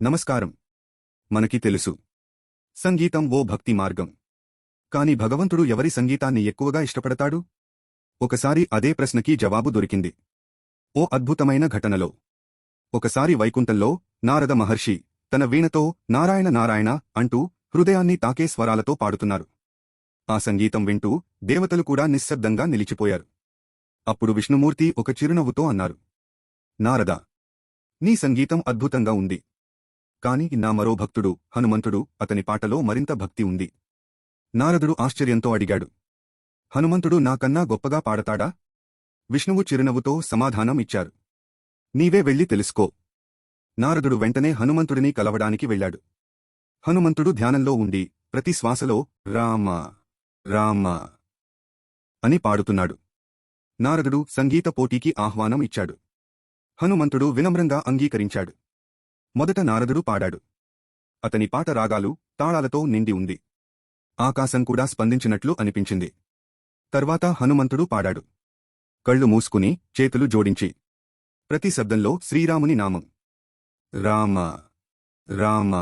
నమస్కారం. మనకి తెలుసు. సంగీతం ఓ భక్తి మార్గం. కాని భగవంతుడు ఎవరి సంగీతాన్ని ఎక్కువగా ఇష్టపడతాడు? ఒకసారి అదే ప్రశ్నకి జవాబు దొరికింది. ఓ అద్భుతమైన ఘటనలో. ఒకసారి వైకుంఠంలో నారద మహర్షి తన వీణతో నారాయణ నారాయణ అంటూ హృదయాన్ని తాకే స్వరాలతో పాడుతున్నారు. ఆ సంగీతం వింటూ దేవతలు కూడా నిశ్శబ్దంగా నిలిచిపోయారు. అప్పుడు విష్ణుమూర్తి ఒక చిరునవ్వుతో అన్నారు. నారద నీ సంగీతం అద్భుతంగా ఉంది. కాని నా మరో భక్తుడు హనుమంతుడు అతని పాటలో మరింత భక్తి ఉంది. నారదుడు ఆశ్చర్యంతో అడిగాడు. హనుమంతుడు నాకన్నా గొప్పగా పాడతాడా? విష్ణువు చిరునవ్వుతో సమాధానం ఇచ్చారు. నీవే వెళ్ళి తెలుసుకో. నారదుడు వెంటనే హనుమంతుడిని కలవడానికి వెళ్ళాడు. హనుమంతుడు ధ్యానంలో ఉండి ప్రతి శ్వాసలో రామ రామ అని పాడుతున్నాడు. నారదుడు సంగీత పోటీకి ఆహ్వానం ఇచ్చాడు. హనుమంతుడు వినమ్రంగా అంగీకరించాడు. మొదట నారదుడు పాడాడు. అతని పాట రాగాలు తాళాలతో నిండి ఉంది. ఆకాశం కూడా స్పందించినట్లు అనిపించింది. తర్వాత హనుమంతుడు పాడాడు. కళ్ళు మూసుకుని చేతులు జోడించి. ప్రతి శబ్దంలో శ్రీరాముని నామం. రామ రామ.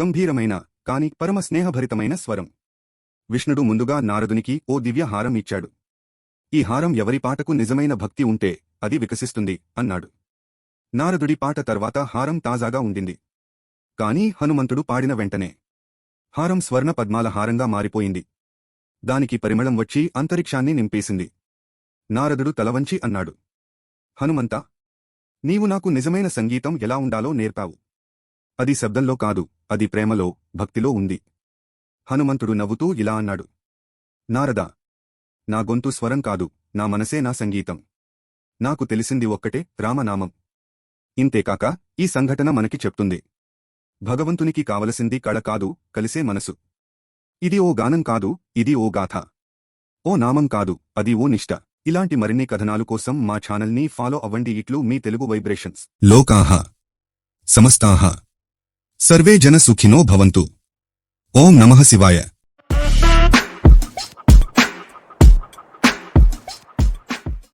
గంభీరమైన కాని పరమ స్నేహభరితమైన స్వరం. విష్ణుడు ముందుగా నారదునికి ఓ దివ్య హారం ఇచ్చాడు. ఈ హారం ఎవరి పాటకు నిజమైన భక్తి ఉంటే అది వికసిస్తుంది అన్నాడు. నారదుడి పాట తర్వాత హారం తాజాగా ఉండింది. కాని హనుమంతుడు పాడిన వెంటనే హారం స్వర్ణ పద్మాల హారంగా మారిపోయింది. దానికి పరిమళం వచ్చి అంతరిక్షాన్ని నింపేసింది. నారదుడు తలవంచి అన్నాడు. హనుమంత నీవు నాకు నిజమైన సంగీతం ఎలా ఉండాలో నేర్పావు. అది శబ్దంలో కాదు అది ప్రేమలో భక్తిలో ఉంది. హనుమంతుడు నవ్వుతూ ఇలా అన్నాడు. నారద నా గొంతు స్వరం కాదు నా మనసే నా సంగీతం. నాకు తెలిసింది ఒక్కటే రామనామం. ఇంతేకాక ఈ సంఘటన మనకి చెప్తుంది. భగవంతునికి కావలసింది కళ కాదు కలిసే మనసు. ఇది ఓ గానం కాదు ఇది ఓ గాథ. ఓ నామం కాదు అది ఓ నిష్ట. ఇలాంటి మరిన్ని కథనాలు కోసం మా ఛానల్ని ఫాలో అవ్వండి. ఇట్లు మీ తెలుగు వైబ్రేషన్స్. లోకాహ. సమస్తాహ. సర్వే జన సుఖినో భవంతు. ఓం నమః శివాయ.